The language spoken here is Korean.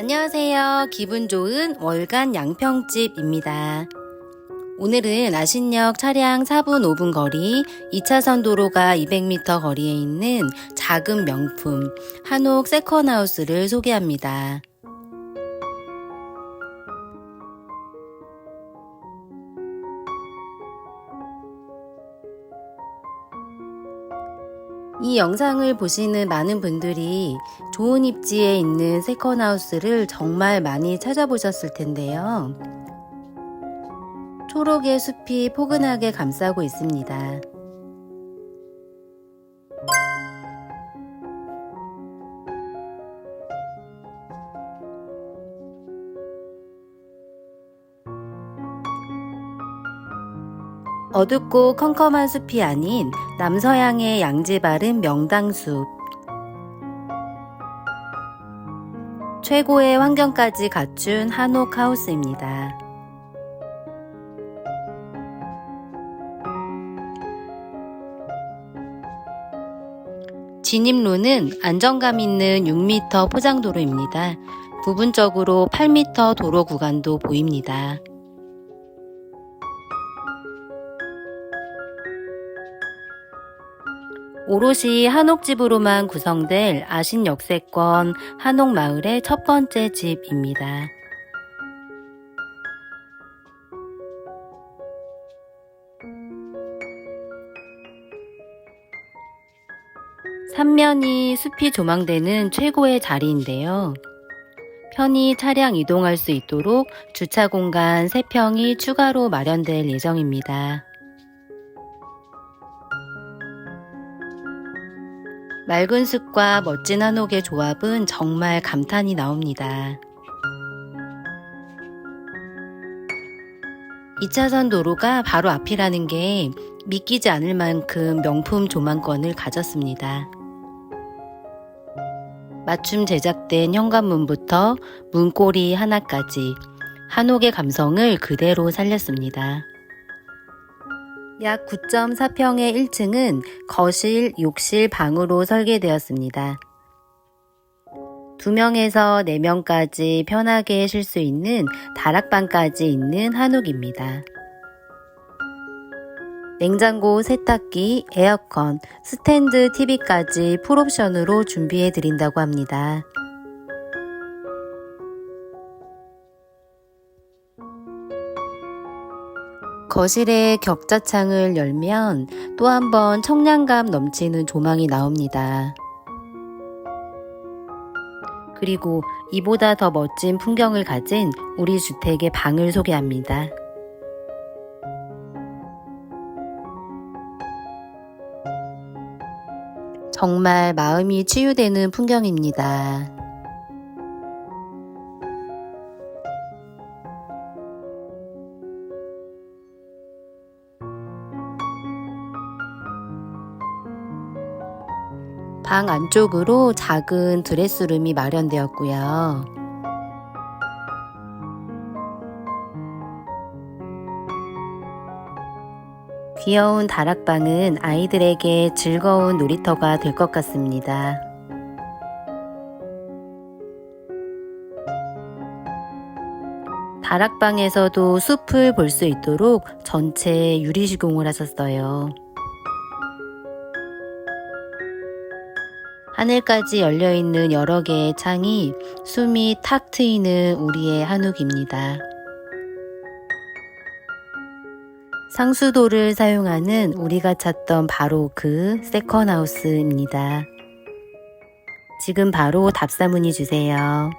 안녕하세요. 기분 좋은 월간 양평집입니다. 오늘은 아신역 차량 4분 5분 거리, 2차선 도로가 200m 거리에 있는 작은 명품 한옥 세컨하우스를 소개합니다. 이 영상을 보시는 많은 분들이 좋은 입지에 있는 세컨하우스를 정말 많이 찾아보셨을 텐데요. 초록의 숲이 포근하게 감싸고 있습니다. 어둡고 컴컴한 숲이 아닌 남서양의 양지 바른 명당숲. 최고의 환경까지 갖춘 한옥 하우스입니다. 진입로는 안정감 있는 6m 포장도로입니다. 부분적으로 8m 도로 구간도 보입니다. 오롯이 한옥집으로만 구성될 아신 역세권 한옥마을의 첫 번째 집입니다. 삼면이 숲이 조망되는 최고의 자리인데요. 편히 차량 이동할 수 있도록 주차 공간 3평이 추가로 마련될 예정입니다. 맑은 숲과 멋진 한옥의 조합은 정말 감탄이 나옵니다. 2차선 도로가 바로 앞이라는 게 믿기지 않을 만큼 명품 조망권을 가졌습니다. 맞춤 제작된 현관문부터 문고리 하나까지 한옥의 감성을 그대로 살렸습니다. 약 9.4평의 1층은 거실, 욕실, 방으로 설계되었습니다. 2명에서 4명까지 편하게 쉴 수 있는 다락방까지 있는 한옥입니다. 냉장고, 세탁기, 에어컨, 스탠드 TV까지 풀옵션으로 준비해 드린다고 합니다. 거실의 격자창을 열면 또 한 번 청량감 넘치는 조망이 나옵니다. 그리고 이보다 더 멋진 풍경을 가진 우리 주택의 방을 소개합니다. 정말 마음이 치유되는 풍경입니다. 방 안쪽으로 작은 드레스룸이 마련되었고요. 귀여운 다락방은 아이들에게 즐거운 놀이터가 될 것 같습니다. 다락방에서도 숲을 볼 수 있도록 전체 유리 시공을 하셨어요. 하늘까지 열려있는 여러 개의 창이 숨이 탁 트이는 우리의 한옥입니다. 상수도를 사용하는 우리가 찾던 바로 그 세컨하우스입니다. 지금 바로 답사문의 주세요.